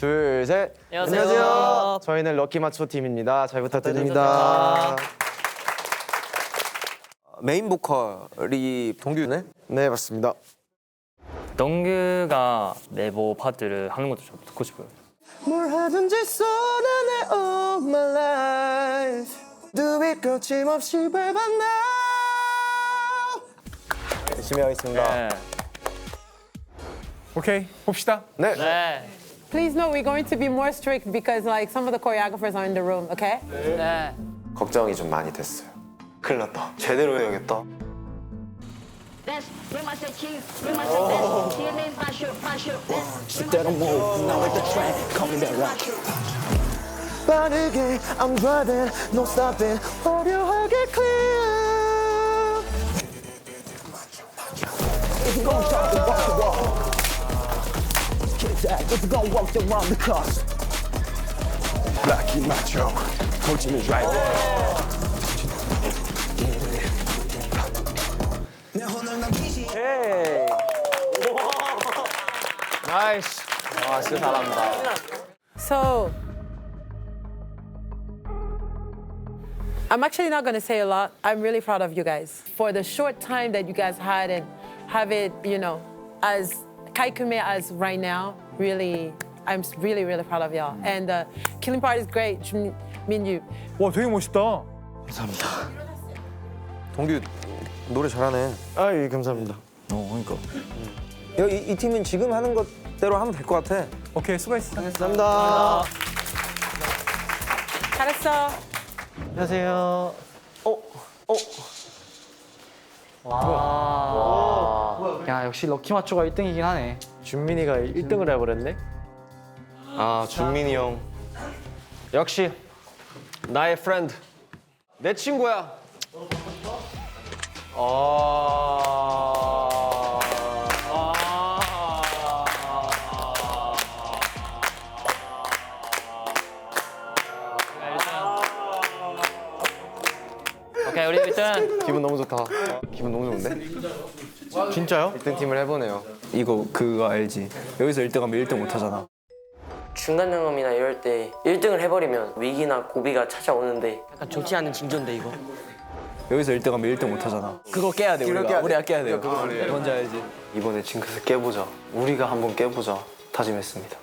둘, 셋. 안녕하세요. 저희는 럭키 마초 팀입니다. 잘 부탁드립니다. 메인 보컬이 동규네? 네, 맞습니다. 덩그가 네버 파트를 하는 것도 좀 듣고 싶어요. 뭘 하든지 쏟아내 all my life Do it 거침없이 밟아 now 열심히 하겠습니다. 네. 오케이 봅시다. 네. 네. Please know we're going to be more strict because like some of the choreographers are in the room, okay? 네. 걱정이 좀 많이 됐어요. 큰일 났다. 제대로 해야겠다. Dance, bring my set cheese, bring my set dance. See your name, flash it, flash it. Dance, bring my set move, now with the track, call me that rock. 빠르게 I'm driving, no stopping. 화려하게 clear. If you Kick that, if you gon' walk, then round the course. Lucky macho, coaching is right there. 나이스. 아, 진짜 잘한다. So I'm actually not going to say a lot. I'm really proud of you guys for the short time that you guys had and have it, you know, as Kaikume as right now. Really, I'm really, really proud of y'all. And the killing part is great, Jun- Minyu. 와 되게 멋있다. 동규 노래 잘하네. 아, 예, 감사합니다. 어, 그러니까. 이, 이 팀은 지금 하는 것대로 하면 될 것 같아. 오케이 수고했어. 감사합니다. 잘했어. 안녕하세요. 야 역시 럭키 마초가 1등이긴 하네. 준민이가 1등을 해버렸네. 아, 준민이 형. 역시 나의 프렌드. 내 친구야. 아. 오케이 우리 일단 기분 너무 좋다. 기분 너무 좋은데? 진짜요? 1등 팀을 해보네요. 이거 그거 알지? 여기서 1등 하면 1등 못 하잖아. 중간 점검이나 이럴 때 1등을 해버리면 위기나 고비가 찾아오는데 약간 좋지 않은 징조인데 이거. 여기서 1등 하면 1등 못 하잖아. 그거 깨야 돼 우리가. 깨야 돼. 우리가 깨야 돼. 그거 우리 뭔지 알지? 이번에 징크스 깨보자. 우리가 한번 깨보자. 다짐했습니다.